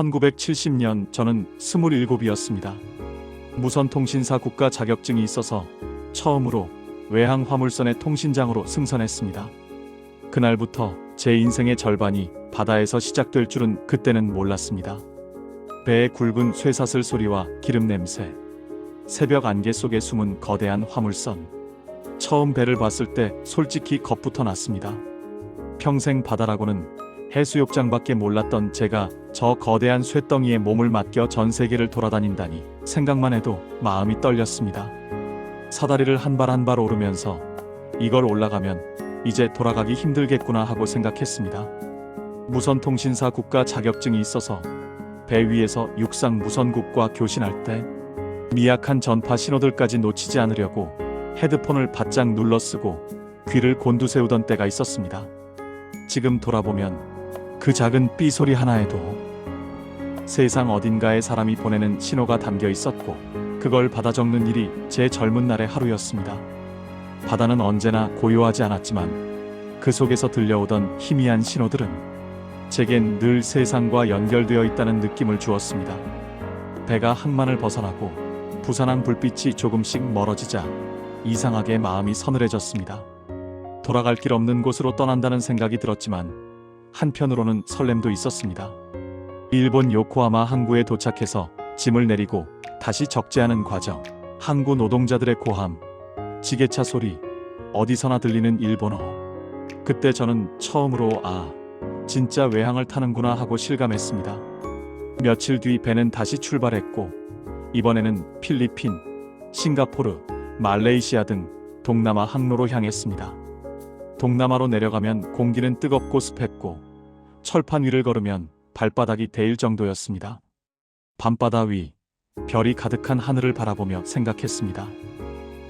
1970년 저는 27이었습니다. 무선통신사 국가 자격증이 있어서 처음으로 외항 화물선의 통신장으로 승선했습니다. 그날부터 제 인생의 절반이 바다에서 시작될 줄은 그때는 몰랐습니다. 배의 굵은 쇠사슬 소리와 기름 냄새, 새벽 안개 속에 숨은 거대한 화물선. 처음 배를 봤을 때 솔직히 겁부터 났습니다. 평생 바다라고는 해수욕장밖에 몰랐던 제가 저 거대한 쇠덩이에 몸을 맡겨 전 세계를 돌아다닌다니 생각만 해도 마음이 떨렸습니다. 사다리를 한 발 한 발 오르면서 이걸 올라가면 이제 돌아가기 힘들겠구나 하고 생각했습니다. 무선통신사 국가 자격증이 있어서 배 위에서 육상 무선국과 교신할 때 미약한 전파 신호들까지 놓치지 않으려고 헤드폰을 바짝 눌러 쓰고 귀를 곤두세우던 때가 있었습니다. 지금 돌아보면 그 작은 삐 소리 하나에도 세상 어딘가에 사람이 보내는 신호가 담겨 있었고 그걸 받아 적는 일이 제 젊은 날의 하루였습니다. 바다는 언제나 고요하지 않았지만 그 속에서 들려오던 희미한 신호들은 제겐 늘 세상과 연결되어 있다는 느낌을 주었습니다. 배가 항만을 벗어나고 부산항 불빛이 조금씩 멀어지자 이상하게 마음이 서늘해졌습니다. 돌아갈 길 없는 곳으로 떠난다는 생각이 들었지만 한편으로는 설렘도 있었습니다. 일본 요코하마 항구에 도착해서 짐을 내리고 다시 적재하는 과정, 항구 노동자들의 고함, 지게차 소리, 어디서나 들리는 일본어. 그때 저는 처음으로 아, 진짜 외항을 타는구나 하고 실감했습니다. 며칠 뒤 배는 다시 출발했고 이번에는 필리핀, 싱가포르, 말레이시아 등 동남아 항로로 향했습니다. 동남아로 내려가면 공기는 뜨겁고 습했고 철판 위를 걸으면 발바닥이 데일 정도였습니다. 밤바다 위 별이 가득한 하늘을 바라보며 생각했습니다.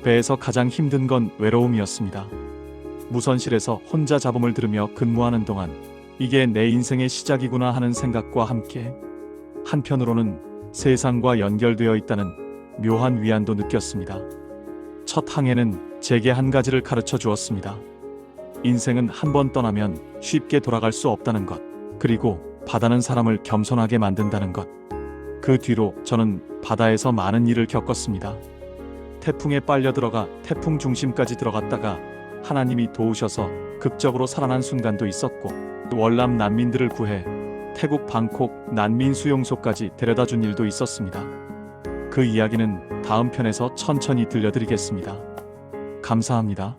배에서 가장 힘든 건 외로움이었습니다. 무선실에서 혼자 잡음을 들으며 근무하는 동안 이게 내 인생의 시작이구나 하는 생각과 함께 한편으로는 세상과 연결되어 있다는 묘한 위안도 느꼈습니다. 첫 항해는 제게 한 가지를 가르쳐 주었습니다. 인생은 한 번 떠나면 쉽게 돌아갈 수 없다는 것, 그리고 바다는 사람을 겸손하게 만든다는 것. 그 뒤로 저는 바다에서 많은 일을 겪었습니다. 태풍에 빨려 들어가 태풍 중심까지 들어갔다가 하나님이 도우셔서 극적으로 살아난 순간도 있었고 월남 난민들을 구해 태국 방콕 난민 수용소까지 데려다 준 일도 있었습니다. 그 이야기는 다음 편에서 천천히 들려드리겠습니다. 감사합니다.